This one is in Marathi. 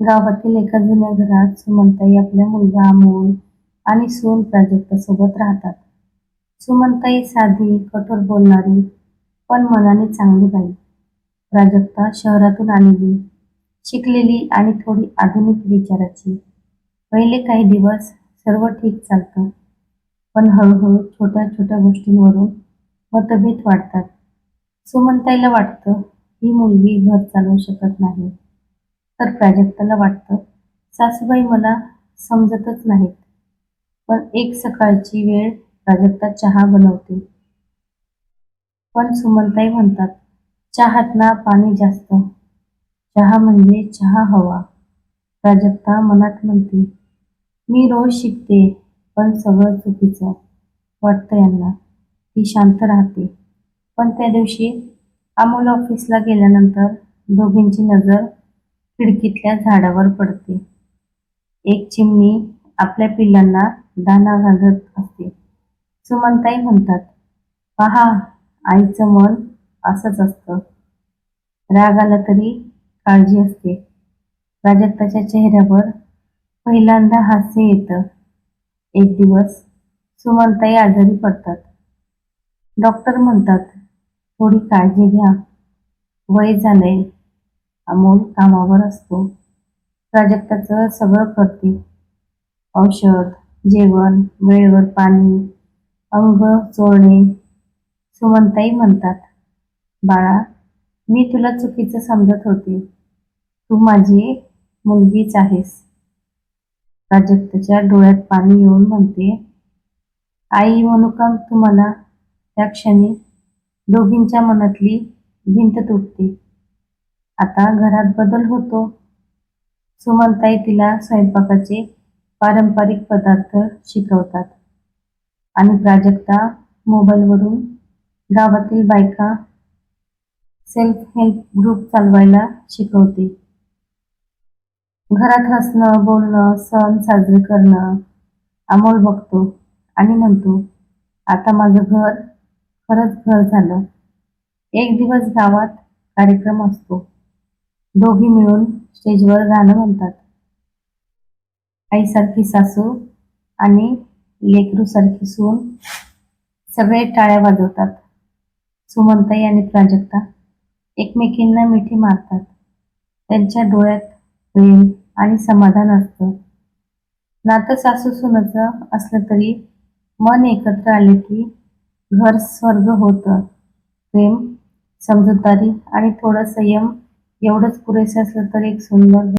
गावातील एका जुन्या घरात सुमनताई आपल्या मुलगा अमोल आणि सून प्राजक्ता सोबत राहतात. सुमनताई साधी कठोर बोलणारी पण मनाने चांगली बाई. प्राजक्ता शहरातून आणली शिकलेली आणि थोडी आधुनिक विचाराची. पहिले काही दिवस सर्व ठीक चालतं पण हळूहळू छोट्या छोट्या गोष्टींवरून मतभेद वाढतात. सुमनताईला वाटतं ही मुलगी घर चालवू शकत नाही. तर प्राजक्ताला वाटतं सासूबाई मला समजतच नाहीत. पण एक सकाळची वेळ प्राजक्ता चहा बनवते. पण सुमनताई म्हणतात चहात ना पाणी जास्त. चहा म्हणजे चहा हवा. प्राजक्ता मनात म्हणते मी रोज शिकते पण सगळं चुकीचं. वाटतं यांना. ती शांत राहते. पण त्या दिवशी अमोल ऑफिसला गेल्यानंतर दोघींची नजर खिडकीतल्या झाडावर पडते. एक चिमणी आपल्या पिल्लांना दाणा घालत असते. सुमनताई म्हणतात पहा आईचं मन असंच असतं. राग आला तरी काळजी असते. प्राजक्ताच्या चेहऱ्यावर पहिल्यांदा हास्य येतं. एक दिवस सुमनताई आजारी पडतात. डॉक्टर म्हणतात थोडी काळजी घ्या. वय झालंय. अमोल कामावर असतो. प्राजक्ताचं सगळं करते. औषध जेवण वेळेवर पाणी अंग चोळणे सुमंताई म्हणतात. बाळा मी तुला चुकीचं समजत होते. तू माझी मुलगीच आहेस. प्राजक्ताच्या डोळ्यात पाणी येऊन म्हणते आई म्हणू तुम्हाला त्या क्षणी दोघींच्या मनातली भिंत तुटते. आता घरात बदल होतो. सुमनताई तिला स्वयंपाकाचे पारंपरिक पदार्थ शिकवतात. आणि प्राजक्ता मोबाईलवरून गावातील बायका सेल्फ हेल्प ग्रुप चालवायला शिकवते. घरात हसणं बोलणं सण साजरे करणं अमोल बघतो आणि म्हणतो आता माझं घर खरंच घर झालं. एक दिवस गावात कार्यक्रम असतो. दोघी मिळून स्टेजवर गाणं म्हणतात. आईसारखी सासू आणि लेकरूसारखी सून सगळे टाळ्या वाजवतात. सुमंताई आणि प्राजक्ता एकमेकींना मिठी मारतात. त्यांच्या डोळ्यात प्रेम आणि समाधान असतं. नातं सासू सुनाचं असलं तरी मन एकत्र आले की घर स्वर्ग होतं. प्रेम समजूतदारी आणि थोडं संयम एवढंच पुरेसे असलं तर एक सुंदर